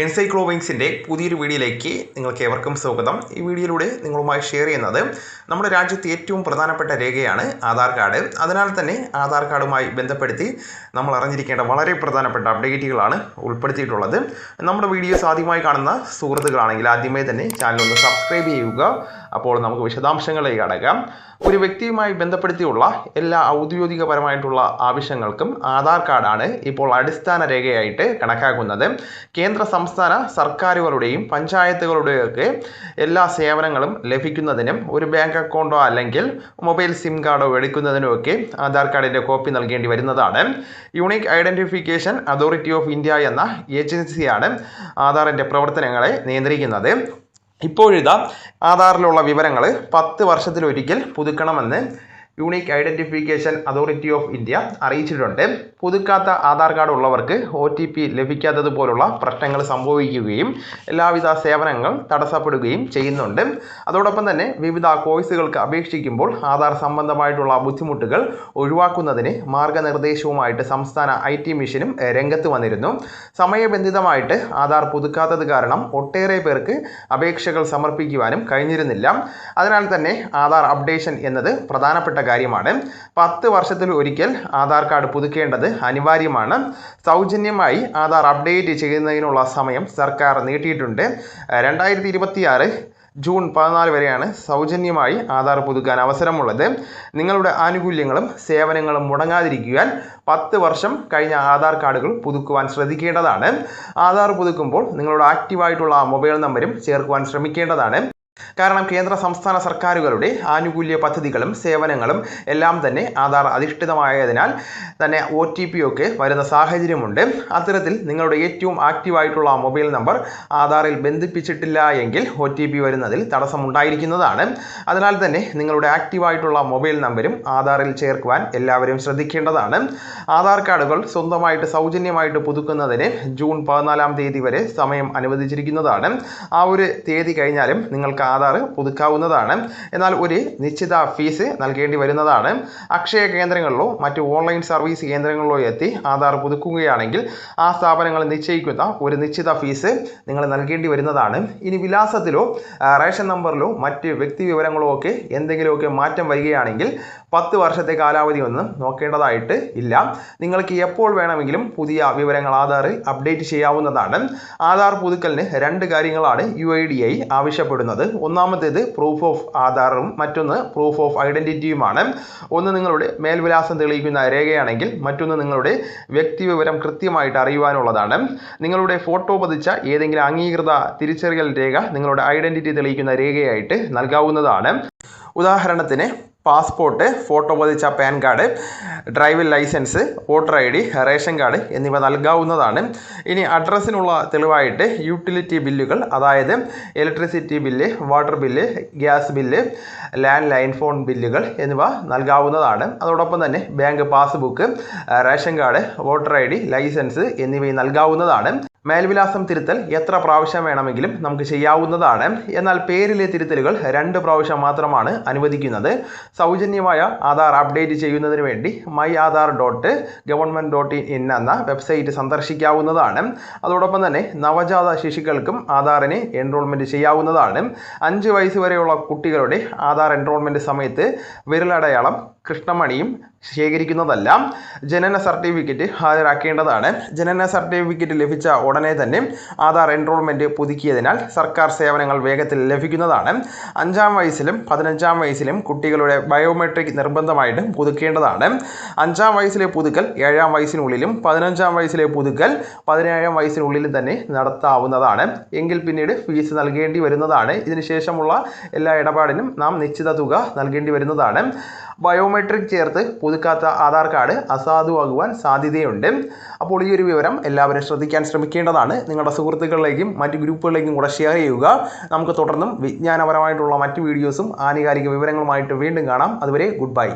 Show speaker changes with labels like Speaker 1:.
Speaker 1: എൻസൈക്ലോവിങ്സിന്റെ പുതിയൊരു വീഡിയോയിലേക്ക് നിങ്ങൾക്ക് ഏവർക്കും സ്വാഗതം. ഈ വീഡിയോയിലൂടെ നിങ്ങളുമായി ഷെയർ ചെയ്യുന്നത് നമ്മുടെ രാജ്യത്തെ ഏറ്റവും പ്രധാനപ്പെട്ട രേഖയാണ് ആധാർ കാർഡ്. അതിനാൽ തന്നെ ആധാർ കാർഡുമായി ബന്ധപ്പെടുത്തി നമ്മൾ അറിഞ്ഞിരിക്കേണ്ട വളരെ പ്രധാനപ്പെട്ട അപ്ഡേറ്റുകളാണ് ഉൾപ്പെടുത്തിയിട്ടുള്ളത്. നമ്മുടെ വീഡിയോസ് ആദ്യമായി കാണുന്ന സുഹൃത്തുക്കളാണെങ്കിൽ ആദ്യമേ തന്നെ ചാനൽ ഒന്ന് സബ്സ്ക്രൈബ് ചെയ്യുക. അപ്പോൾ നമുക്ക് വിശദാംശങ്ങളിലേക്ക് കടക്കാം. ഒരു വ്യക്തിയുമായി ബന്ധപ്പെടുത്തിയുള്ള എല്ലാ ഔദ്യോഗികപരമായിട്ടുള്ള ആവശ്യങ്ങൾക്കും ആധാർ കാർഡാണ് ഇപ്പോൾ അടിസ്ഥാന രേഖയായിട്ട് കണക്കാക്കുന്നത്. കേന്ദ്ര സംസ്ഥാന സർക്കാരുകളുടെയും പഞ്ചായത്തുകളുടെയൊക്കെ എല്ലാ സേവനങ്ങളും ലഭിക്കുന്നതിനും ഒരു ബാങ്ക് അക്കൗണ്ടോ അല്ലെങ്കിൽ മൊബൈൽ സിം കാർഡോ എടുക്കുന്നതിനും ഒക്കെ ആധാർ കാർഡിന്റെ കോപ്പി നൽകേണ്ടി വരുന്നതാണ്. Unique identification authority of India എന്ന ഏജൻസിയാണ് ആധാറിന്റെ പ്രവർത്തനങ്ങളെ നിയന്ത്രിക്കുന്നത്. ഇപ്പോഴിതാ ആധാറിലുള്ള വിവരങ്ങൾ പത്ത് വർഷത്തിലൊരിക്കൽ പുതുക്കണമെന്ന് unique identification authority of India അറിയിച്ചിട്ടുണ്ട്. പുതുക്കാത്ത ആധാർ കാർഡ് ഉള്ളവർക്ക് ഒ ടി പി ലഭിക്കാത്തതുപോലുള്ള പ്രശ്നങ്ങൾ സംഭവിക്കുകയും എല്ലാവിധ സേവനങ്ങൾ തടസ്സപ്പെടുകയും ചെയ്യുന്നുണ്ട്. അതോടൊപ്പം തന്നെ വിവിധ കോഴ്സുകൾക്ക് അപേക്ഷിക്കുമ്പോൾ ആധാർ സംബന്ധമായിട്ടുള്ള ബുദ്ധിമുട്ടുകൾ ഒഴിവാക്കുന്നതിന് മാർഗനിർദ്ദേശവുമായിട്ട് സംസ്ഥാന ഐ ടി മിഷനും രംഗത്ത് വന്നിരുന്നു. സമയബന്ധിതമായിട്ട് ആധാർ പുതുക്കാത്തത് കാരണം ഒട്ടേറെ പേർക്ക് അപേക്ഷകൾ സമർപ്പിക്കുവാനും കഴിഞ്ഞിരുന്നില്ല. അതിനാൽ തന്നെ ആധാർ അപ്ഡേഷൻ എന്നത് പ്രധാനപ്പെട്ട കാര്യമാണ്. പത്ത് വർഷത്തിൽ ഒരിക്കൽ ആധാർ കാർഡ് പുതുക്കേണ്ടത് അനിവാര്യമാണ്. സൗജന്യമായി ആധാർ അപ്ഡേറ്റ് ചെയ്യുന്നതിനുള്ള സമയം സർക്കാർ നീട്ടിയിട്ടുണ്ട്. രണ്ടായിരത്തി ഇരുപത്തിയാറ് ജൂൺ പതിനാല് വരെയാണ് സൗജന്യമായി ആധാർ പുതുക്കാൻ അവസരമുള്ളത്. നിങ്ങളുടെ ആനുകൂല്യങ്ങളും സേവനങ്ങളും മുടങ്ങാതിരിക്കുവാൻ പത്ത് വർഷം കഴിഞ്ഞ ആധാർ കാർഡുകൾ പുതുക്കുവാൻ ശ്രദ്ധിക്കേണ്ടതാണ്. ആധാർ പുതുക്കുമ്പോൾ നിങ്ങളുടെ ആക്റ്റീവായിട്ടുള്ള മൊബൈൽ നമ്പരും ചേർക്കുവാൻ ശ്രമിക്കേണ്ടതാണ്. കാരണം കേന്ദ്ര സംസ്ഥാന സർക്കാരുകളുടെ ആനുകൂല്യ പദ്ധതികളും സേവനങ്ങളും എല്ലാം തന്നെ ആധാർ അധിഷ്ഠിതമായതിനാൽ തന്നെ ഒ ടി പി ഒക്കെ വരുന്ന സാഹചര്യമുണ്ട്. അത്തരത്തിൽ നിങ്ങളുടെ ഏറ്റവും ആക്റ്റീവായിട്ടുള്ള മൊബൈൽ നമ്പർ ആധാറിൽ ബന്ധിപ്പിച്ചിട്ടില്ല എങ്കിൽ ഒ ടി പി വരുന്നതിൽ തടസ്സമുണ്ടായിരിക്കുന്നതാണ്. അതിനാൽ തന്നെ നിങ്ങളുടെ ആക്റ്റീവായിട്ടുള്ള മൊബൈൽ നമ്പരും ആധാറിൽ ചേർക്കുവാൻ എല്ലാവരും ശ്രദ്ധിക്കേണ്ടതാണ്. ആധാർ കാർഡുകൾ സ്വന്തമായിട്ട് സൗജന്യമായിട്ട് പുതുക്കുന്നതിന് ജൂൺ പതിനാലാം തീയതി വരെ സമയം അനുവദിച്ചിരിക്കുന്നതാണ്. ആ ഒരു തീയതി കഴിഞ്ഞാലും നിങ്ങൾക്ക് ആധാർ പുതുക്കാവുന്നതാണ്. എന്നാൽ ഒരു നിശ്ചിത ഫീസ് നൽകേണ്ടി വരുന്നതാണ്. അക്ഷയ കേന്ദ്രങ്ങളിലോ മറ്റ് ഓൺലൈൻ സർവീസ് കേന്ദ്രങ്ങളിലോ എത്തി ആധാർ പുതുക്കുകയാണെങ്കിൽ ആ സ്ഥാപനങ്ങൾ നിശ്ചയിക്കുന്ന ഒരു നിശ്ചിത ഫീസ് നിങ്ങൾ നൽകേണ്ടി വരുന്നതാണ്. ഇനി വിലാസത്തിലോ റേഷൻ നമ്പറിലോ മറ്റ് വ്യക്തി വിവരങ്ങളോ ഒക്കെ എന്തെങ്കിലുമൊക്കെ മാറ്റം വരികയാണെങ്കിൽ പത്ത് വർഷത്തെ കാലാവധി ഒന്നും നോക്കേണ്ടതായിട്ട് ഇല്ല. നിങ്ങൾക്ക് എപ്പോൾ വേണമെങ്കിലും പുതിയ വിവരങ്ങൾ ആധാറിൽ അപ്ഡേറ്റ് ചെയ്യാവുന്നതാണ്. ആധാർ പുതുക്കലിന് രണ്ട് കാര്യങ്ങളാണ് യു ഐ ഡി ഐ ആവശ്യപ്പെടുന്നത്. ഒന്നാമത്തേത് പ്രൂഫ് ഓഫ് ആധാറും മറ്റൊന്ന് പ്രൂഫ് ഓഫ് ഐഡന്റിറ്റിയുമാണ് ഒന്ന് നിങ്ങളുടെ മേൽവിലാസം തെളിയിക്കുന്ന രേഖയാണെങ്കിൽ മറ്റൊന്ന് നിങ്ങളുടെ വ്യക്തിവിവരം കൃത്യമായിട്ട് അറിയുവാനുള്ളതാണ്. നിങ്ങളുടെ ഫോട്ടോ പതിച്ച ഏതെങ്കിലും അംഗീകൃത തിരിച്ചറിയൽ രേഖ നിങ്ങളുടെ ഐഡന്റിറ്റി തെളിയിക്കുന്ന രേഖയായിട്ട് നൽകാവുന്നതാണ്. ഉദാഹരണത്തിന് പാസ്പോർട്ട് ഫോട്ടോ പതിച്ച PAN card driving licence voter I D ration card എന്നിവ നൽകാവുന്നതാണ്. ഇനി അഡ്രസ്സിനുള്ള തെളിവായിട്ട് യൂട്ടിലിറ്റി ബില്ലുകൾ അതായത് electricity bill water bill gas bill landline phone ബില്ലുകൾ എന്നിവ നൽകാവുന്നതാണ്. അതോടൊപ്പം തന്നെ bank passbook ration card voter I D licence എന്നിവയും നൽകാവുന്നതാണ്. മേൽവിലാസം തിരുത്തൽ എത്ര പ്രാവശ്യം വേണമെങ്കിലും നമുക്ക് ചെയ്യാവുന്നതാണ്. എന്നാൽ പേരിലെ തിരുത്തലുകൾ രണ്ട് പ്രാവശ്യം മാത്രമാണ് അനുവദിക്കുന്നത്. സൗജന്യമായ ആധാർ അപ്ഡേറ്റ് ചെയ്യുന്നതിന് വേണ്ടി my Aadhaar dot government dot in എന്ന വെബ്സൈറ്റ് സന്ദർശിക്കാവുന്നതാണ്. അതോടൊപ്പം തന്നെ നവജാത ശിശുക്കൾക്കും ആധാറിന് എൻറോൾമെന്റ് ചെയ്യാവുന്നതാണ്. അഞ്ച് വയസ്സ് വരെയുള്ള കുട്ടികളുടെ ആധാർ എൻറോൾമെന്റ് സമയത്ത് വിരലടയാളം കൃഷ്ണമണിയും ശേഖരിക്കുന്നതല്ല. ജനന സർട്ടിഫിക്കറ്റ് ഹാജരാക്കേണ്ടതാണ്. ജനന സർട്ടിഫിക്കറ്റ് ലഭിച്ച ഉടനെ തന്നെ ആധാർ എൻറോൾമെന്റ് പുതുക്കിയതിനാൽ സർക്കാർ സേവനങ്ങൾ വേഗത്തിൽ ലഭിക്കുന്നതാണ്. അഞ്ചാം വയസ്സിലും പതിനഞ്ചാം വയസ്സിലും കുട്ടികളുടെ ബയോമെട്രിക് നിർബന്ധമായിട്ടും പുതുക്കേണ്ടതാണ്. അഞ്ചാം വയസ്സിലെ പുതുക്കൽ ഏഴാം വയസ്സിനുള്ളിലും പതിനഞ്ചാം വയസ്സിലെ പുതുക്കൽ പതിനേഴാം വയസ്സിനുള്ളിലും തന്നെ നടത്താവുന്നതാണ്. എങ്കിൽ പിന്നീട് ഫീസ് നൽകേണ്ടി വരുന്നതാണ്. ഇതിനുശേഷമുള്ള എല്ലാ ഇടപാടിനും നാം നിശ്ചിത തുക നൽകേണ്ടി വരുന്നതാണ്. ബയോമെട്രിക് ചേർത്ത് പുതുക്കാത്ത ആധാർ കാർഡ് അസാധുവാകുവാൻ സാധ്യതയുണ്ട്. അപ്പോൾ ഈ ഒരു വിവരം എല്ലാവരും ശ്രദ്ധിക്കാൻ ശ്രമിക്കേണ്ടതാണ്. നിങ്ങളുടെ സുഹൃത്തുക്കളിലേക്കും മറ്റ് ഗ്രൂപ്പുകളിലേക്കും കൂടെ ഷെയർ ചെയ്യുക. നമുക്ക് തുടർന്നും വിജ്ഞാനപരമായിട്ടുള്ള മറ്റ് വീഡിയോസും ആനുകാലിക വിവരങ്ങളുമായിട്ട് വീണ്ടും കാണാം. അതുവരെ ഗുഡ് ബൈ